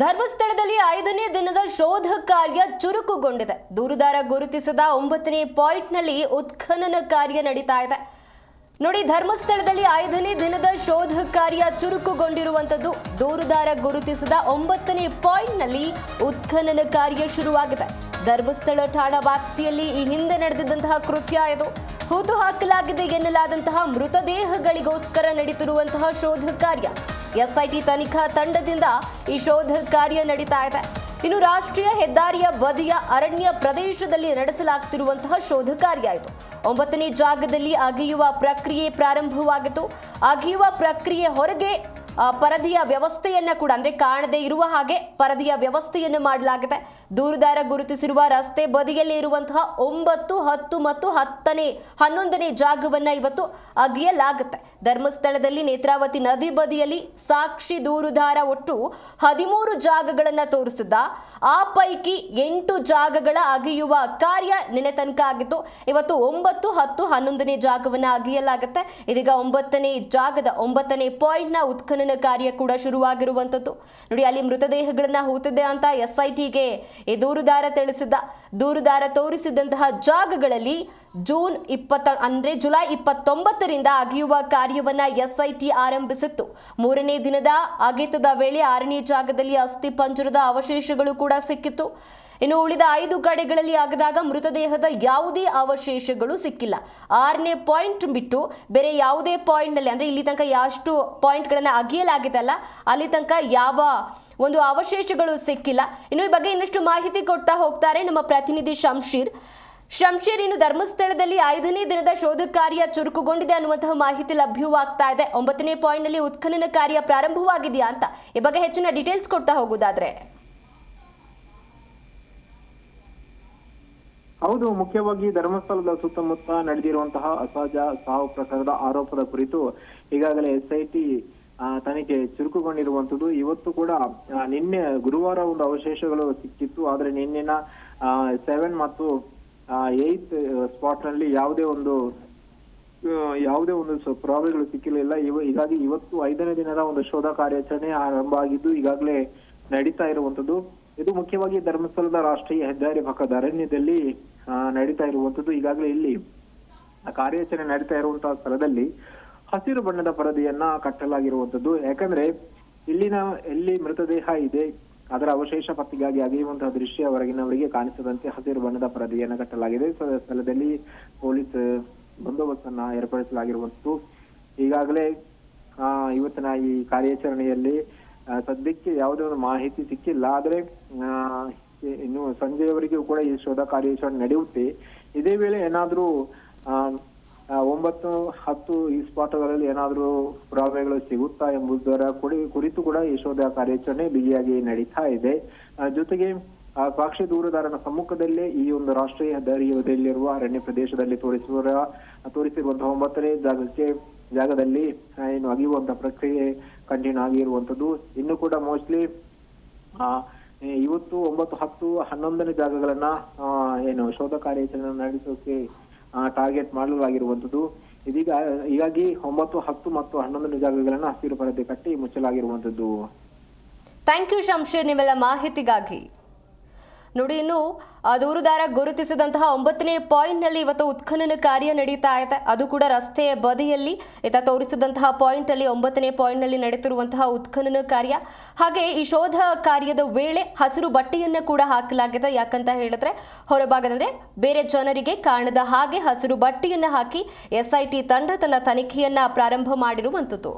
ಧರ್ಮಸ್ಥಳದಲ್ಲಿ ಐದನೇ ದಿನದ ಶೋಧ ಕಾರ್ಯ ಚುರುಕುಗೊಂಡಿದೆ. ದೂರುದಾರ ಗುರುತಿಸದ ಒಂಬತ್ತನೇ ಪಾಯಿಂಟ್ನಲ್ಲಿ ಉತ್ಖನನ ಕಾರ್ಯ ನಡೀತಾ ಇದೆ. ನೋಡಿ, ಧರ್ಮಸ್ಥಳದಲ್ಲಿ ಐದನೇ ದಿನದ ಶೋಧ ಕಾರ್ಯ ಚುರುಕುಗೊಂಡಿರುವಂತದ್ದು ದೂರುದಾರ ಗುರುತಿಸದ ಒಂಬತ್ತನೇ ಪಾಯಿಂಟ್ನಲ್ಲಿ ಉತ್ಖನನ ಕಾರ್ಯ ಶುರುವಾಗಿದೆ. ಧರ್ಮಸ್ಥಳ ಠಾಣಾ ವ್ಯಾಪ್ತಿಯಲ್ಲಿ ಈ ಹಿಂದೆ ನಡೆದಿದ್ದಂತಹ ಕೃತ್ಯ ಇದು. ಹೂತು ಹಾಕಲಾಗಿದೆ ಎನ್ನಲಾದಂತಹ ಮೃತದೇಹಗಳಿಗೋಸ್ಕರ ನಡೀತಿರುವಂತಹ ಶೋಧ ಕಾರ್ಯ. ಎಸ್ಐಟಿ ತನಿಖಾ ತಂಡದಿಂದ ಈ ಶೋಧ ಕಾರ್ಯ ನಡೀತಾ ಇದೆ. ಇನ್ನು ರಾಷ್ಟ್ರೀಯ ಹೆದ್ದಾರಿಯ ಬದಿಯ ಅರಣ್ಯ ಪ್ರದೇಶದಲ್ಲಿ ನಡೆಸಲಾಗ್ತಿರುವಂತಹ ಶೋಧ ಕಾರ್ಯ ಇದು. ಒಂಬತ್ತನೇ ಜಾಗದಲ್ಲಿ ಅಗೆಯುವ ಪ್ರಕ್ರಿಯೆ ಪ್ರಾರಂಭವಾಗಿತ್ತು. ಅಗೆಯುವ ಪ್ರಕ್ರಿಯೆ ಹೊರಗೆ ಪರದೆಯ ವ್ಯವಸ್ಥೆಯನ್ನ ಕೂಡ, ಅಂದ್ರೆ ಕಾಣದೇ ಇರುವ ಹಾಗೆ ಪರದಿಯ ವ್ಯವಸ್ಥೆಯನ್ನು ಮಾಡಲಾಗಿದೆ. ದೂರುದಾರ ಗುರುತಿಸಿರುವ ರಸ್ತೆ ಬದಿಯಲ್ಲಿ ಇರುವಂತಹ ಒಂಬತ್ತು, ಹತ್ತು ಮತ್ತು ಹತ್ತನೇ, ಹನ್ನೊಂದನೇ ಜಾಗವನ್ನ ಇವತ್ತು ಅಗೆಯಲಾಗುತ್ತೆ. ಧರ್ಮಸ್ಥಳದಲ್ಲಿ ನೇತ್ರಾವತಿ ನದಿ ಬದಿಯಲ್ಲಿ ಸಾಕ್ಷಿ ದೂರುದಾರ ಒಟ್ಟು ಹದಿಮೂರು ಜಾಗಗಳನ್ನ ತೋರಿಸಿದ್ದ. ಆ ಪೈಕಿ ಎಂಟು ಜಾಗಗಳ ಅಗೆಯುವ ಕಾರ್ಯ ನಿನ್ನೆ ತನಕ ಆಗಿತ್ತು. ಇವತ್ತು ಒಂಬತ್ತು, ಹತ್ತು, ಹನ್ನೊಂದನೇ ಜಾಗವನ್ನ ಅಗೆಯಲಾಗುತ್ತೆ. ಇದೀಗ ಒಂಬತ್ತನೇ ಜಾಗದ, ಒಂಬತ್ತನೇ ಪಾಯಿಂಟ್ನ ಉತ್ಖನನ ಕಾರ್ಯ ಕೂಡ ಶುರುವಾಗಿರುವಂಥದ್ದು. ನೋಡಿ, ಅಲ್ಲಿ ಮೃತದೇಹಗಳನ್ನ ಹೂತಿದೆ ಅಂತ ಎಸ್ ಐ ಟಿಗೆ ದೂರುದಾರ ತಿಳಿಸಿದ್ದ. ದೂರುದಾರ ತೋರಿಸಿದಂತಹ ಜಾಗಗಳಲ್ಲಿ ಜೂನ್ ಇಪ್ಪತ್ತ, ಅಂದ್ರೆ ಜುಲೈ ಇಪ್ಪತ್ತೊಂಬತ್ತರಿಂದ ಅಗೆಯುವ ಕಾರ್ಯವನ್ನ ಎಸ್ಐಟಿ ಆರಂಭಿಸಿತ್ತು. ಮೂರನೇ ದಿನದ ಅಗೆತದ ವೇಳೆ ಆರನೇ ಜಾಗದಲ್ಲಿ ಅಸ್ಥಿ ಪಂಜರದ ಅವಶೇಷಗಳು ಕೂಡ ಸಿಕ್ಕಿತ್ತು. ಇನ್ನು ಉಳಿದ ಐದು ಕಡೆಗಳಲ್ಲಿ ಆಗದಾಗ ಮೃತದೇಹದ ಯಾವುದೇ ಅವಶೇಷಗಳು ಸಿಕ್ಕಿಲ್ಲ. ಆರನೇ ಪಾಯಿಂಟ್ ಬಿಟ್ಟು ಬೇರೆ ಯಾವುದೇ ಪಾಯಿಂಟ್ನಲ್ಲಿ, ಅಂದರೆ ಇಲ್ಲಿ ತನಕ ಎಷ್ಟು ಪಾಯಿಂಟ್ಗಳನ್ನು ಅಗೆಯಲಾಗಿದೆಲ್ಲ ಅಲ್ಲಿ ತನಕ ಯಾವ ಒಂದು ಅವಶೇಷಗಳು ಸಿಕ್ಕಿಲ್ಲ. ಇನ್ನು ಈ ಬಗ್ಗೆ ಇನ್ನಷ್ಟು ಮಾಹಿತಿ ಕೊಡ್ತಾ ಹೋಗ್ತಾರೆ ನಮ್ಮ ಪ್ರತಿನಿಧಿ ಶಂಶೀರ್. ಶಂಶೀರ್ ಇನ್ನು ಧರ್ಮಸ್ಥಳದಲ್ಲಿ ಐದನೇ ದಿನದ ಶೋಧ ಕಾರ್ಯ ಚುರುಕುಗೊಂಡಿದೆ ಅನ್ನುವಂತಹ ಮಾಹಿತಿ ಲಭ್ಯವಾಗ್ತಾ ಇದೆ. ಒಂಬತ್ತನೇ ಪಾಯಿಂಟ್ನಲ್ಲಿ ಉತ್ಖನನ ಕಾರ್ಯ ಪ್ರಾರಂಭವಾಗಿದೆಯಾ ಅಂತ ಈ ಬಗ್ಗೆ ಹೆಚ್ಚಿನ ಡೀಟೇಲ್ಸ್ ಕೊಡ್ತಾ ಹೋಗೋದಾದ್ರೆ ಹೌದು, ಮುಖ್ಯವಾಗಿ ಧರ್ಮಸ್ಥಳದ ಸುತ್ತಮುತ್ತ ನಡೆದಿರುವಂತಹ ಅಸಹಜ ಸಾವು ಪ್ರಕರಣದ ಆರೋಪದ ಕುರಿತು ಈಗಾಗಲೇ ಎಸ್ಐಟಿ ತನಿಖೆ ಚುರುಕುಗೊಂಡಿರುವಂತದ್ದು ಇವತ್ತು ಕೂಡ ನಿನ್ನೆ ಗುರುವಾರ ಒಂದು ಅವಶೇಷಗಳು ಸಿಕ್ಕಿತ್ತು. ಆದ್ರೆ ನಿನ್ನೆನ ಸೆವೆನ್ ಮತ್ತು ಏತ್ ಸ್ಪಾಟ್ನಲ್ಲಿ ಯಾವುದೇ ಒಂದು ಯಾವುದೇ ಒಂದು ಪ್ರಾಬ್ಲಮ್ಗಳು ಸಿಕ್ಕಿರಲಿಲ್ಲ ಇವ ಹೀಗಾಗಿ ಇವತ್ತು ಐದನೇ ದಿನದ ಒಂದು ಶೋಧ ಕಾರ್ಯಾಚರಣೆ ಆರಂಭ ಆಗಿದ್ದು ಈಗಾಗಲೇ ನಡೀತಾ ಇರುವಂತದ್ದು ಇದು ಮುಖ್ಯವಾಗಿ ಧರ್ಮಸ್ಥಳದ ರಾಷ್ಟ್ರೀಯ ಹೆದ್ದಾರಿ ಪಕ್ಕದ ಅರಣ್ಯದಲ್ಲಿ ಆ, ನಡೀತಾ ಇರುವಂತದ್ದು ಈಗಾಗಲೇ ಇಲ್ಲಿ ಆ ಕಾರ್ಯಾಚರಣೆ ನಡೀತಾ ಇರುವಂತಹ ಸ್ಥಳದಲ್ಲಿ ಹಸಿರು ಬಣ್ಣದ ಪರದೆಯನ್ನ ಕಟ್ಟಲಾಗಿರುವಂತದ್ದು ಯಾಕಂದ್ರೆ ಇಲ್ಲಿನ ಎಲ್ಲಿ ಮೃತದೇಹ ಇದೆ. ಅದರ ಅವಶೇಷ ಪತ್ತೆಗಾಗಿ ಅಗೆಯುವಂತಹ ದೃಶ್ಯ ಹೊರಗಿನವರಿಗೆ ಕಾಣಿಸದಂತೆ ಹಸಿರು ಬಣ್ಣದ ಪರದೆಯನ್ನು ಕಟ್ಟಲಾಗಿದೆ. ಸ್ಥಳದಲ್ಲಿ ಪೊಲೀಸ್ ಬಂದೋಬಸ್ತನ್ನ ಏರ್ಪಡಿಸಲಾಗಿರುವಂತದ್ದು ಈಗಾಗಲೇ ಆ, ಇವತ್ತಿನ ಈ ಕಾರ್ಯಾಚರಣೆಯಲ್ಲಿ ಸದ್ಯಕ್ಕೆ ಯಾವುದೇ ಒಂದು ಮಾಹಿತಿ ಸಿಕ್ಕಿಲ್ಲ. ಆದ್ರೆ ಇನ್ನು ಸಂಜೆಯವರೆಗೂ ಕೂಡ ಈ ಶೋಧ ಕಾರ್ಯಾಚರಣೆ ನಡೆಯುತ್ತೆ. ಇದೇ ವೇಳೆ ಏನಾದ್ರೂ ಒಂಬತ್ತು, ಹತ್ತು ಈ ಸ್ಪಾಟ್ಗಳಲ್ಲಿ ಏನಾದರೂ ಪುರಾವೆಗಳು ಸಿಗುತ್ತಾ ಎಂಬುದರ ಕುರಿತು ಕೂಡ ಈ ಶೋಧ ಕಾರ್ಯಾಚರಣೆ ಬಿಗಿಯಾಗಿ ನಡೀತಾ ಇದೆ. ಜೊತೆಗೆ ಸಾಕ್ಷಿ ದೂರುದಾರನ ಸಮ್ಮುಖದಲ್ಲೇ ಈ ಒಂದು ರಾಷ್ಟ್ರೀಯ ಹೆದ್ದಾರಿಯಲ್ಲಿರುವ ಅರಣ್ಯ ಪ್ರದೇಶದಲ್ಲಿ ತೋರಿಸುವ ತೋರಿಸಿರುವಂತಹ ಒಂಬತ್ತನೇ ಜಾಗಕ್ಕೆ, ಜಾಗದಲ್ಲಿ ಏನು ಅಗಿಯುವಂತಹ ಪ್ರಕ್ರಿಯೆ ಕಂಟಿನ್ಯೂ ಆಗಿರುವಂತದ್ದು ಇನ್ನು ಕೂಡ ಮೋಸ್ಟ್ಲಿ ಆ ಇವತ್ತು ಒಂಬತ್ತು, ಹತ್ತು, ಹನ್ನೊಂದನೇ ಜಾಗಗಳನ್ನ ಏನು ಶೋಧ ಕಾರ್ಯಾಚರಣೆ ನಡೆಸೋಕೆ ಟಾರ್ಗೆಟ್ ಮಾಡಲಾಗಿರುವಂತದ್ದು ಇದೀಗ, ಹೀಗಾಗಿ ಒಂಬತ್ತು, ಹತ್ತು ಮತ್ತು ಹನ್ನೊಂದನೇ ಜಾಗಗಳನ್ನ ಹಸಿರು ಪರದೆ ಕಟ್ಟಿ ಮುಚ್ಚಲಾಗಿರುವಂತದ್ದು ಥ್ಯಾಂಕ್ ಯು ಶಂಶೀರ್ ನಿಮ್ಮೆಲ್ಲ ಮಾಹಿತಿಗಾಗಿ. ನೋಡಿ, ಇನ್ನು ದೂರುದಾರ ಗುರುತಿಸಿದಂತಹ ಒಂಬತ್ತನೇ ಪಾಯಿಂಟ್ನಲ್ಲಿ ಇವತ್ತು ಉತ್ಖನನ ಕಾರ್ಯ ನಡೀತಾ ಇದೆ. ಅದು ಕೂಡ ರಸ್ತೆಯ ಬದಿಯಲ್ಲಿ ಈತ ತೋರಿಸಿದಂತಹ ಪಾಯಿಂಟಲ್ಲಿ ಒಂಬತ್ತನೇ ಪಾಯಿಂಟ್ನಲ್ಲಿ ನಡೀತಿರುವಂತಹ ಉತ್ಖನನ ಕಾರ್ಯ. ಹಾಗೆ ಈ ಶೋಧ ಕಾರ್ಯದ ವೇಳೆ ಹಸಿರು ಬಟ್ಟೆಯನ್ನು ಕೂಡ ಹಾಕಲಾಗಿದೆ ಯಾಕಂತ ಹೇಳಿದ್ರೆ, ಹೊರಭಾಗದಂದ್ರೆ ಬೇರೆ ಜನರಿಗೆ ಕಾಣದ ಹಾಗೆ ಹಸಿರು ಬಟ್ಟೆಯನ್ನು ಹಾಕಿ ಎಸ್ಐಟಿ ತಂಡ ತನ್ನ ತನಿಖೆಯನ್ನ ಪ್ರಾರಂಭ ಮಾಡಿರುವಂಥದ್ದು.